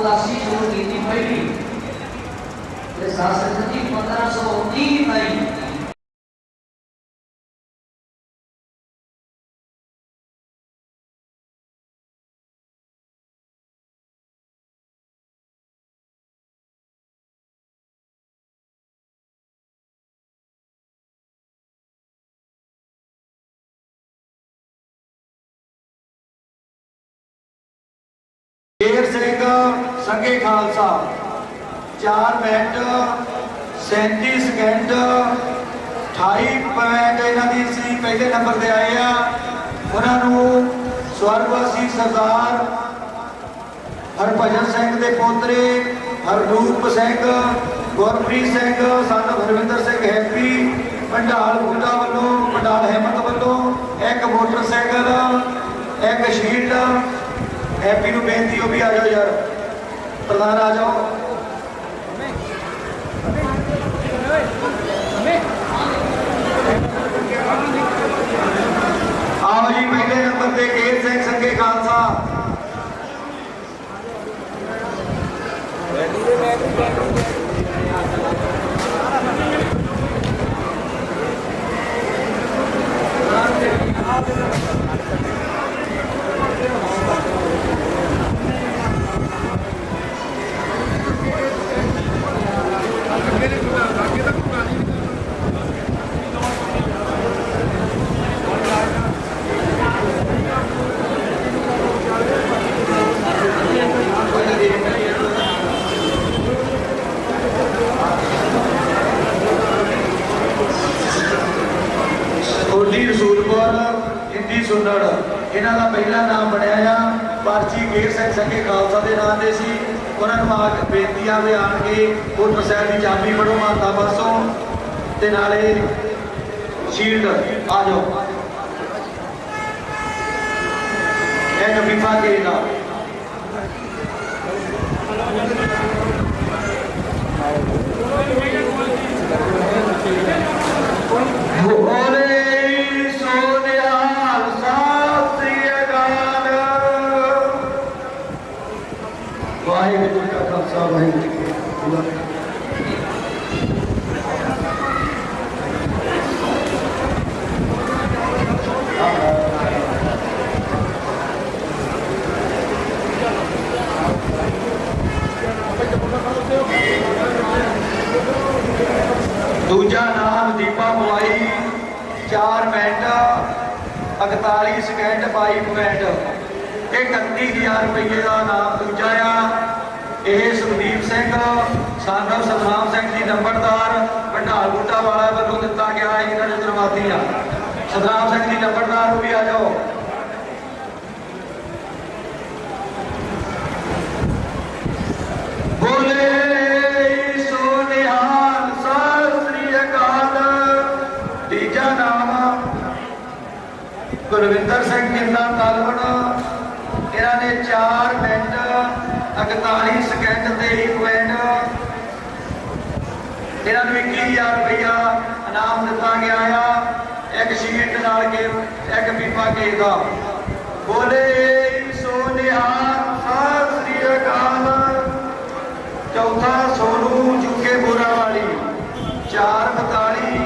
ਉਦਾਸੀ ਸ਼ੁਰੂ ਕੀਤੀ ਪਹਿਲੀ ਤੇ ਸਾਸਤ ਜੀ 1530 ਮਈ Sher Singh Sange Khalsa. 4 minute 37 second 28 point ਇਹਨਾਂ ਦੀ ਸੀ, ਪਹਿਲੇ ਨੰਬਰ ਤੇ ਆਏ ਆ। ਉਹਨਾਂ ਨੂੰ ਸਵਰਗਵਾਸੀ ਸਰਦਾਰ ਹਰਭਜਨ ਸਿੰਘ ਦੇ ਪੋਤਰੇ ਹਰਰੂਪ ਸਿੰਘ, ਗੁਰਪ੍ਰੀਤ ਸਿੰਘ ਸਾਨੂੰ ਹਰਵਿੰਦਰ ਸਿੰਘ ਹੈਪੀ, ਪੰਡਾਲ ਬੁੱਢਾ ਵੱਲੋਂ, ਪੰਡਾਲ ਹਿੰਮਤ ਵੱਲੋਂ, ਇੱਕ ਮੋਟਰਸਾਈਕਲ, ਇੱਕ ਸ਼ੀਲਡ ਹੈਪੀ ਨੂੰ ਬੇਨਤੀ ਉਹ ਵੀ ਆ ਜਾਓ ਯਾਰ। ਪ੍ਰਧਾਨ ਆ ਜਾਓ। ਆਓ ਜੀ ਪਹਿਲੇ ਨੰਬਰ ਤੇ ਕੇਰ ਸਿੰਘ ਸੰਗੇ ਖਾਲਸਾ। ਕੋਲੀ ਰਸੂਲਪੁਰ ਹਿੰਦੀ ਸੁੰਦੜ ਇਹਨਾਂ ਦਾ ਪਹਿਲਾ ਨਾਮ ਬਣਿਆ ਆ ਪਰਚੀ ਗੇਰ ਸਿੰਘ ਸੰਗੇ ਖਾਲਸਾ ਦੇ ਨਾਮ ਦੇ ਸੀ ਉਹਨਾਂ ਨੂੰ ਆ ਕੇ ਬੇਨਤੀ ਆ ਵੀ ਆਣ ਕੇ ਮੋਟਰਸਾਈਕਲ ਦੀ ਚਾਬੀ ਫੜੋ ਮਾਤਾ ਪਾਸੋਂ ਤੇ ਨਾਲੇ ਸ਼ੀਲਡ ਆ ਜਾਓ। ਇਹ ਕਬੀਫਾ ਕੇ ਦਾ ਬੋਲੇ ਸੋਨਿਹਾਲ ਸਾਸਰੀ ਅਕਾਲ ਵਾਹਿਗੁਰੂ ਜੀ ਕਾ ਖਾਲਸਾ ਵਾਹਿਗੁਰੂ ਜੀ ਕੀ ਫਤਿਹ ਦੂਜਾ ਨਾਮ Deepa Mawai 4 minute 41 second 22 minute. ਇਹ 31000 ਰੁਪਏ ਦਾ ਨਾਮ ਦੂਜਾ ਆ। ਇਹ ਸੁਖਦੀਪ ਸਿੰਘ ਸਾਨਵ ਸਤਨਾਮ ਸਿੰਘ ਜੀ ਨੰਬਰਦਾਰ ਭੰਡਾਲ ਬੂਟਾ ਵਾਲਾ ਵੱਲੋਂ ਦਿੱਤਾ ਗਿਆ ਹੈ ਇਹਨਾਂ ਦੇ ਦਰਵਾਜ਼ੇ ਆ ਸਤਨਾਮ ਸਿੰਘ ਜੀ ਨੰਬਰਦਾਰ ਵੀ ਆ ਜਾਓ। ਬੋਲੇ ਸੋਨਿਹਾਲ ਸ੍ਰੀ ਅਕਾਲ। ਤੀਜਾ ਨਾਮ ਗੁਰਵਿੰਦਰ ਸਿੰਘ ਕਿੰਨਾ ਤਾਲਵਣ ਇਹਨਾਂ ਨੇ 4 ਮਿੰਟ 41 ਸਕਿੰਟ ਤੇ 1 ਮਿੰਟ ਇਹਨਾਂ ਨੂੰ 21000 ਰੁਪਇਆ ਇਨਾਮ ਦਿੱਤਾ ਗਿਆ ਆ। ਇੱਕ ਸ਼ੀਟ ਨਾਲ ਕੇ, ਇੱਕ ਪੀਪਾ ਕੇ ਦਾ ਬੋਲੇ ਸੋਨਿਹਾਲ ਸ੍ਰੀ ਅਕਾਲ ਚੌਥਾ ਸੋਨੂ ਜੁਕੇ ਬੋਰਾ ਵਾਲੀ 442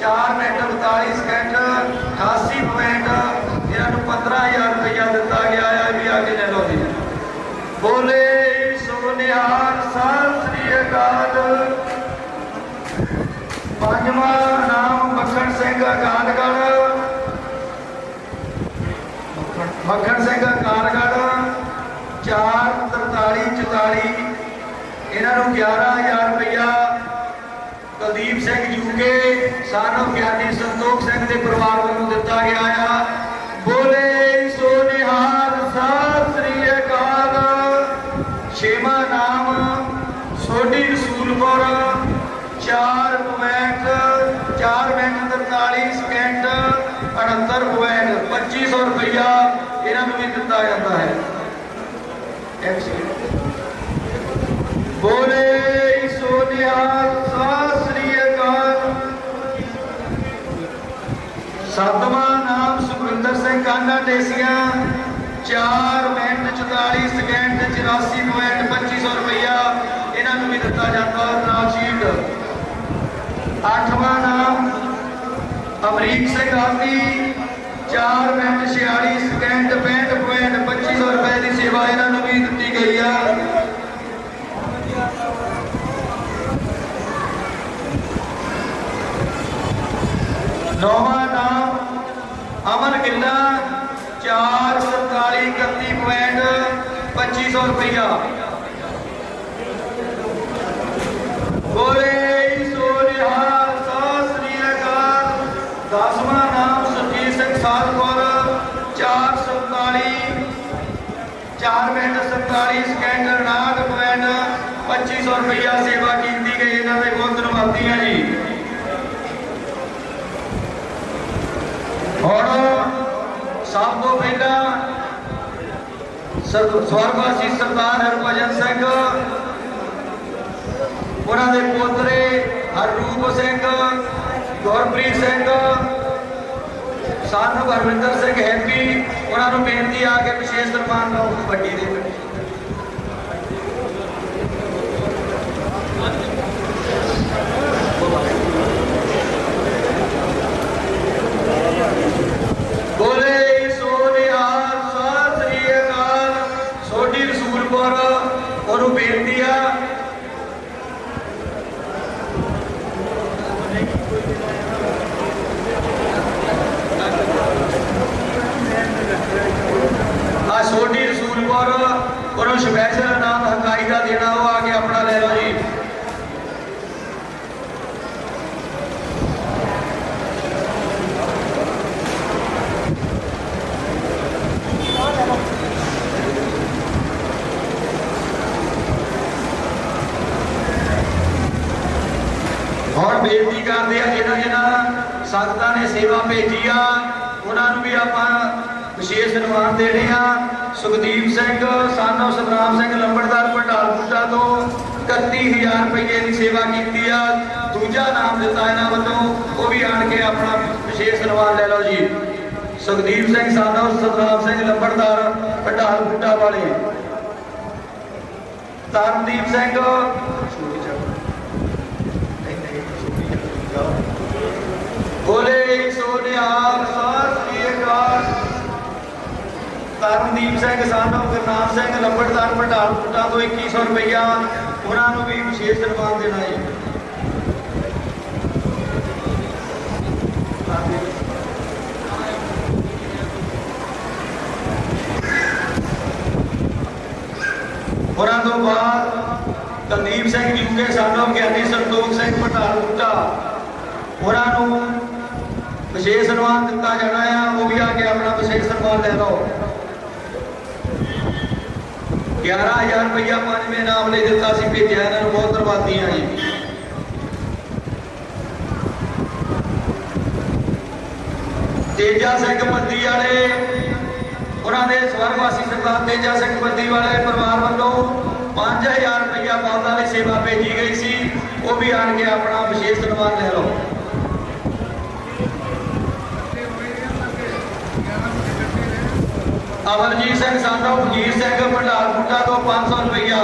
4 ਮਿੰਟ 42 ਸਕਿੰਟ 88 ਪੁਆਇੰਟ ਇਹਨਾਂ ਨੂੰ 15000 ਰੁਪਇਆ ਦਿੱਤਾ ਗਿਆ ਹੈ ਵੀ ਆ ਕੇ ਲੈ ਲਓ ਜੀ ਬੋਲੇ ਸੋਨਿਹਾਰ ਸ੍ਰੀ ਅਕਾਲ ਪੰਜਵਾਂ ਨਾਮ ਮੱਖਣ ਸਿੰਘ ਅਕਾਲਗੜ ਮੱਖਣ ਸਿੰਘ ਅਕਾਲਗੜ 4 43 44 ਇਹਨਾਂ ਨੂੰ 11000 ਰੁਪਇਆ ਕੁਲਦੀਪ ਸਿੰਘ ਜੂਕੇ ਸਾਨੂੰ ਗਿਆਨੀ ਸੰਤੋਖ ਸਿੰਘ ਦੇ ਪਰਿਵਾਰ ਵੱਲੋਂ ਦਿੱਤਾ ਗਿਆ ਆ। ਬੋਲੇ ਸੋ ਨਿਹਾਲ ਸਤਿ ਸ੍ਰੀ ਅਕਾਲ। ਛੇਵਾਂ ਨਾਮ Sodhi Rasulpur 4 point 4 minute 43 second 78 point 2500 ਰੁਪਇਆ ਆ ਜਾਂਦਾ ਹੈ। ਬੋਲੇ ਸੋਨਿਆ ਸਾਸਰੀ ਅਕਾਲ। ਸਤਵਾਂ ਨਾਮ ਸੁਖਿੰਦਰ ਸਿੰਘ ਕਾਂਡਾ ਦੇਸੀਆ 4 ਮਿੰਟ 44 ਸਕਿੰਟ 84 ਪੁਆਇੰਟ 2500 ਰੁਪਇਆ ਇਹਨਾਂ ਨੂੰ ਵੀ ਦਿੱਤਾ ਜਾਂਦਾ ਨਾਲ ਸ਼ੀਟ ਅੱਠਵਾਂ ਨਾਮ ਅਮਰੀਕ ਸਿੰਘ ਆਦੀ 4 ਮਿੰਟ 46 ਸਕਿੰਟ 65 ਪੁਆਇੰਟ 2500 ਰੁਪਏ ਦੀ ਸੇਵਾ ਇਹਨਾਂ ਨੂੰ ਵੀ ਦਿੱਤੀ ਗਈ ਆ। ਨੌਵਾਂ ਨਾਮ ਅਮਨ ਗਿੱਲਾ 4 47 31 ਪੁਆਇੰਟ 2500 ਰੁਪਇਆ ਬੋਲੇ ਸੋਨਿਹਾ ਸਾਸਰੀ ਅਕਾਲ ਦਸਵਾਂ ਨਾਮ ਸੁਰਜੀਤ 447 4 ਮਿੰਟ 47 ਸਕਿੰਟ 59 ਪੁਆਇੰਟ 2500 ਰੁਪਇਆ ਸੇਵਾ ਕੀਤੀ ਗਈ, ਇਹਨਾਂ ਦੇ ਬਹੁਤ ਧੰਨਵਾਦੀ ਹਾਂ ਜੀ। ਹੁਣ ਸਭ ਤੋਂ ਪਹਿਲਾਂ ਸਰ- ਸਵਰਗਵਾਸੀ ਸਰਦਾਰ ਹਰਭਜਨ ਸਿੰਘ, ਉਹਨਾਂ ਦੇ ਪੋਤਰੇ ਹਰੂਪ ਸਿੰਘ, ਗੁਰਪ੍ਰੀਤ ਸਿੰਘ ਸਾਨੂੰ ਹਰਵਿੰਦਰ ਸਿੰਘ ਹੈਪੀ ਉਹਨਾਂ ਨੂੰ ਬੇਨਤੀ ਆ ਕੇ ਵਿਸ਼ੇਸ਼ ਸਨਮਾਨ ਲਓ ਵੱਡੀ ਦੇ ਵਿੱਚ ਬੋਲੇ ਸੋਨਿਆ ਸਤਿ ਸ੍ਰੀ ਅਕਾਲ ਸੋਢੀ ਰਸੂਲਪੁਰ ਉਹਨੂੰ ਬੇਨਤੀ ਆ ਆ ਸੋਢੀ ਰਸੂਲਪੁਰ ਉਹਨੂੰ ਸਪੈਸ਼ਲ ਨਾਮ ਹਕਾਈ ਦਾ ਦੇਣਾ ਉਹ ਆ ਕੇ ਆਪਣਾ ਲੈ ਲਓ ਜੀ ਹੁਣ ਬੇਨਤੀ ਕਰਦੇ ਆ ਜਿਹਨਾਂ ਜਿਹਨਾਂ ਸੰਗਤਾਂ ਨੇ ਸੇਵਾ ਭੇਜੀ ਆ, ਉਹਨਾਂ ਨੂੰ ਵੀ ਆਪਾਂ ਵਿਸ਼ੇਸ਼ ਸਨਮਾਨ ਦੇਣੇ ਆ। ਸੁਖਦੀਪ ਸਿੰਘ, ਸਾਨੋ ਸਤਨਾਮ ਸਿੰਘ ਲੰਬੜਦਾਰ ਪੰਡਾਲਪੁਰਾ ਤੋਂ 31000 ਰੁਪਏ ਦੀ ਸੇਵਾ ਕੀਤੀ ਆ। ਦੂਜਾ ਨਾਮ ਦਿੱਤਾ ਇਹਨਾਂ ਵੱਲੋਂ, ਉਹ ਵੀ ਆਣ ਕੇ ਆਪਣਾ ਵਿਸ਼ੇਸ਼ ਸਨਮਾਨ ਲੈ ਲਓ ਜੀ। ਸੁਖਦੀਪ ਸਿੰਘ, ਸਾਨੋ ਸਤਨਾਮ ਸਿੰਘ ਲੰਬੜਦਾਰ ਪੰਡਾਲਪੁਰਾ ਵਾਲੇ। ਤਰਨਦੀਪ ਸਿੰਘ ਬੋਲੇ ਸੋਨਿਹਾਲ ਸਤਿ ਸ੍ਰੀ ਅਕਾਲ। ਤਰਨਦੀਪ ਸਿੰਘ ਸਾਨੋ ਗੁਰਨਾਮ ਸਿੰਘ ਲੰਬੜਦਾਰ ਭੰਡਾਰ ਪੁੱਟਾ ਤੋਂ 2100 ਰੁਪਇਆ ਉਹਨਾਂ ਨੂੰ ਵੀ ਵਿਸ਼ੇਸ਼ ਸਨਮਾਨ ਦੇਣਾ ਹੈ ਉਹਨਾਂ ਤੋਂ ਬਾਅਦ ਕੁਲਦੀਪ ਸਿੰਘ ਜੂਕੇ ਸਾਨੋ ਗਿਆਨੀ ਸੰਤੋਖ ਸਿੰਘ ਭੰਡਾਰ ਪੁੱਟਾ ਉਹਨਾਂ ਨੂੰ ਵਿਸ਼ੇਸ਼ ਸਨਮਾਨ ਦਿੱਤਾ ਜਾਣਾ ਆ, ਉਹ ਵੀ ਆ ਕੇ ਆਪਣਾ ਵਿਸ਼ੇਸ਼ ਸਨਮਾਨ ਲੈ ਲਓ। 11000 ਰੁਪਇਆ ਪੰਜਵੇਂ ਨਾਮ ਲਈ ਦਿੱਤਾ ਸੀ, ਭੇਜਿਆ ਇਹਨਾਂ ਨੂੰ, ਬਹੁਤ ਧੰਨਵਾਦੀ ਹਾਂ ਜੀ। ਤੇਜਾ ਸਿੰਘ ਬੱਦੀ ਵਾਲੇ, ਉਹਨਾਂ ਦੇ ਸਵਰਗਵਾਸੀ ਸਰਦਾਰ ਤੇਜਾ ਸਿੰਘ ਬੱਦੀ ਵਾਲੇ ਪਰਿਵਾਰ ਵੱਲੋਂ 5000 ਰੁਪਇਆ ਪੌਦਾ ਲਈ ਸੇਵਾ ਭੇਜੀ ਗਈ ਸੀ, ਉਹ ਵੀ ਆਣ ਕੇ ਆਪਣਾ ਵਿਸ਼ੇਸ਼ ਸਨਮਾਨ ਲੈ ਲਓ। ਅਮਰਜੀਤ ਸਿੰਘ ਸਾਡਾ ਵਜੀਰ ਸਿੰਘ, ਭੰਡਾਰ ਮੁੰਡਾ ਤੋਂ 500 ਰੁਪਇਆ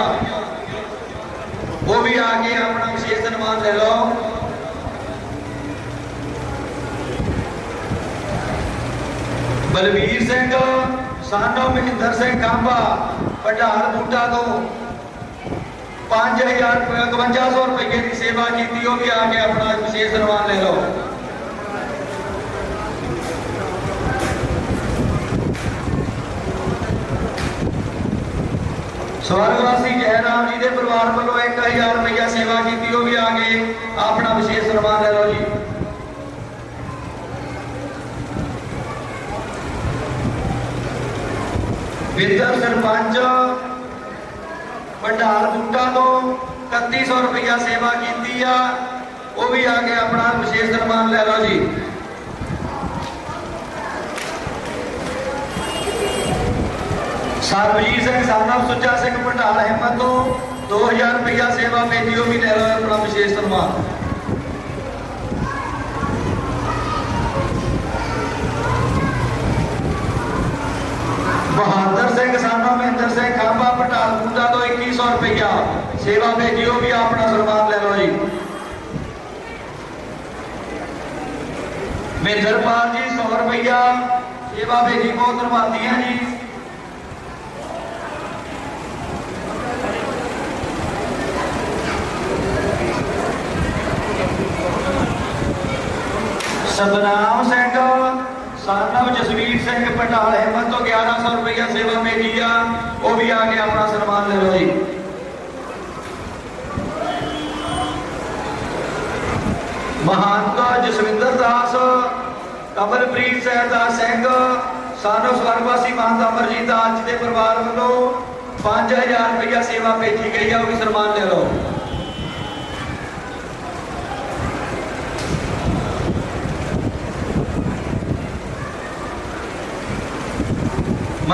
ਉਹ ਵੀ ਆ ਕੇ ਆਪਣਾ ਵਿਸ਼ੇਸ਼ ਸਨਮਾਨ ਲੈ ਲਓ। ਬਲਵੀਰ ਸਿੰਘ, ਸਾਡਾ ਮਹਿੰਦਰ ਸਿੰਘ ਕਾਂਬਾ, ਭੰਡਾਰ ਮੁੰਡਾ ਤੋਂ 5000 ਰੁਪਏ 5100 ਰੁਪਏ ਦੀ ਸੇਵਾ ਕੀਤੀ, ਉਹ ਵੀ ਆ ਕੇ ਆਪਣਾ ਵਿਸ਼ੇਸ਼ ਸਨਮਾਨ ਲੈ ਲਓ। ਸਵਰਗਵਾਸੀ ਜੈਰਾਮ ਜੀ ਦੇ ਪਰਿਵਾਰ ਵੱਲੋਂ 1000 ਰੁਪਇਆ ਸੇਵਾ ਕੀਤੀ, ਉਹ ਵੀ ਆ ਗਏ। ਆਪਣਾ ਵਿਸ਼ੇਸ਼ ਸਨਮਾਨ ਲੈ ਲਓ ਜੀ। ਵਿਦਰ ਸਰਪੰਚ ਭੰਡਾਰ ਬੂਟਾ ਤੋਂ 3100 ਰੁਪਇਆ ਸੇਵਾ ਕੀਤੀ ਆ। ਉਹ ਵੀ ਆ ਕੇ ਆਪਣਾ ਵਿਸ਼ੇਸ਼ ਸਨਮਾਨ ਲੈ ਲਓ ਜੀ। ਸਰਬਜੀਤ ਸਿੰਘ ਸਾਨਵ ਸੁੱਚਾ ਸਿੰਘ ਭਟਾਲ ਹਿੰਮਤ ਤੋਂ 2000 ਰੁਪਇਆ ਸੇਵਾ ਭੇਜੀ, ਉਹ ਵੀ ਲੈ ਲਓ ਆਪਣਾ ਵਿਸ਼ੇਸ਼ ਸਨਮਾਨ। ਬਹਾਦਰ ਸਿੰਘ ਸਾਨਵ ਮਹਿੰਦਰ ਸਿੰਘ ਖਾਂਬਾ ਭਟਾਲ ਪੂਜਾ ਤੋਂ 2100 ਰੁਪਇਆ ਸੇਵਾ ਭੇਜੀ, ਉਹ ਵੀ ਆਪਣਾ ਸਨਮਾਨ ਲੈ ਲਓ ਜੀ। ਮਹਿੰਦਰਪਾਲ ਜੀ 100 ਰੁਪਈਆ ਸੇਵਾ ਭੇਜੀ, ਬਹੁਤ ਧੰਨਵਾਦੀ ਹਾਂ ਜੀ। ਸਤਨਾਮ ਸਿੰਘ ਸਾਨਵ ਜਸਵੀਰ ਸਿੰਘ ਪਟਾਲ ਹਿੰਮਤ ਤੋਂ 1100 ਰੁਪਈਆ ਸੇਵਾ ਮੇਰੀ ਆ, ਉਹ ਵੀ ਆ ਕੇ ਆਪਣਾ ਸਨਮਾਨ ਲੈ ਲਓ ਜੀ। ਮਹਾਨਤਾ ਜਸਵਿੰਦਰ ਦਾਸ, ਕਮਲਪ੍ਰੀਤ ਸਹਿਦਾਸ ਸਿੰਘ, ਸਾਨੋ ਸਵਰਗਵਾਸੀ ਮਹੰਤ ਅਮਰਜੀਤ ਦਾਸ ਜੀ ਦੇ ਪਰਿਵਾਰ ਵੱਲੋਂ 5000 ਰੁਪਈਆ ਸੇਵਾ ਭੇਜੀ ਗਈ ਆ, ਉਹ ਵੀ ਸਨਮਾਨ ਲੈ ਲਓ।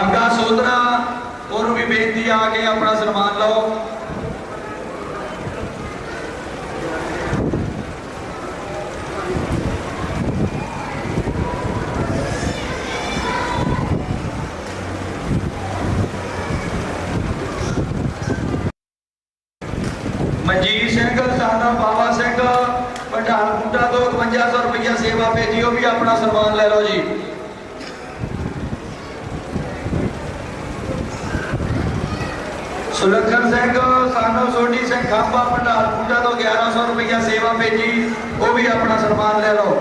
ਮੰਗਾ ਸੋਦਰਾ ਉਹਨੂੰ ਵੀ ਬੇਨਤੀ ਆ ਕੇ ਆਪਣਾ ਸਨਮਾਨ ਲਓ। ਮਨਜੀਤ ਸਿੰਘ ਸਾਨਾ ਬਾਬਾ ਸਿੰਘ ਪਠਾਨ ਬੁੱਢਾ ਤੋਂ 5100 ਰੁਪਈਆ ਸੇਵਾ ਭੇਜੀ, ਉਹ ਵੀ ਆਪਣਾ ਸਨਮਾਨ ਲੈ ਲਓ ਜੀ। ਸੁਲੱਖਣ ਸਿੰਘ, ਸਾਨੂੰ ਸੋਢੀ ਸਿੰਘ ਖਾਂਬਾ ਭੰਡਾਰ ਪੂਜਾ ਤੋਂ 1100 ਰੁਪਈਆ ਸੇਵਾ ਭੇਜੀ, ਉਹ ਵੀ ਆਪਣਾ ਸਨਮਾਨ ਲੈ ਲਓ।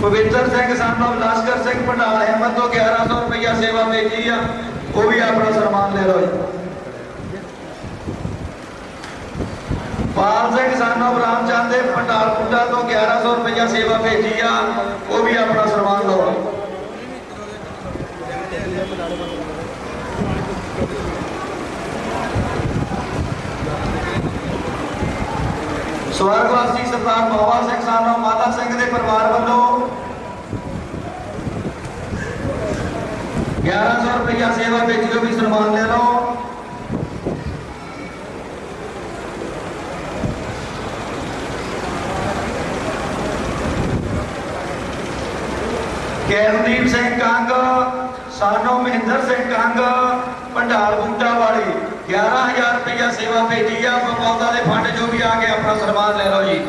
ਪਵਿੱਤਰ ਸਿੰਘ, ਸਾਨੋ ਲਾਸਕਰ ਸਿੰਘ, ਭੰਡਾਰ ਅਹਿਮਦ ਤੋਂ 1100 ਰੁਪਈਆ ਸੇਵਾ ਭੇਜੀ ਆ, ਉਹ ਵੀ ਆਪਣਾ ਸਨਮਾਨ ਲੈ ਲਓ ਪਾਲ ਸਿੰਘ, ਸਾਨੋ ਰਾਮਚੰਦ ਦੇ ਭੰਡਾਰ ਪੂਜਾ ਤੋਂ 1100 ਰੁਪਈਆ ਸੇਵਾ ਭੇਜੀ ਆ, ਉਹ ਵੀ ਆਪਣਾ ਸਨਮਾਨ ਲਓ। ਸਵਰਗਵਾਸੀ ਸਰਦਾਰ ਬਾਬਾ ਸਿੰਘ ਸਾਨੋ ਮਾਤਾ ਸਿੰਘ ਦੇ ਪਰਿਵਾਰ ਵੱਲੋਂ 1100 ਰੁਪਇਆ ਸੇਵਾ ਵਿੱਚ ਜੋ ਵੀ ਸਨਮਾਨ ਲੈ ਲਓ। ਕੈਰਨਦੀਪ ਸਿੰਘ ਕੰਗ, ਸਾਨੋ ਮਹਿੰਦਰ ਸਿੰਘ ਕੰਗ ਭੰਡਾਰ ਬੂਟਾ ਵਾਲੀ। 11000 ਰੁਪਇਆ ਸੇਵਾ ਭੇਜੀ ਆ ਪਪੌਂਦਾ ਦੇ ਫੰਡ ਜੋ ਵੀ ਆ ਕੇ ਆਪਣਾ ਸਨਮਾਨ ਲੈ ਲਓ ਜੀ।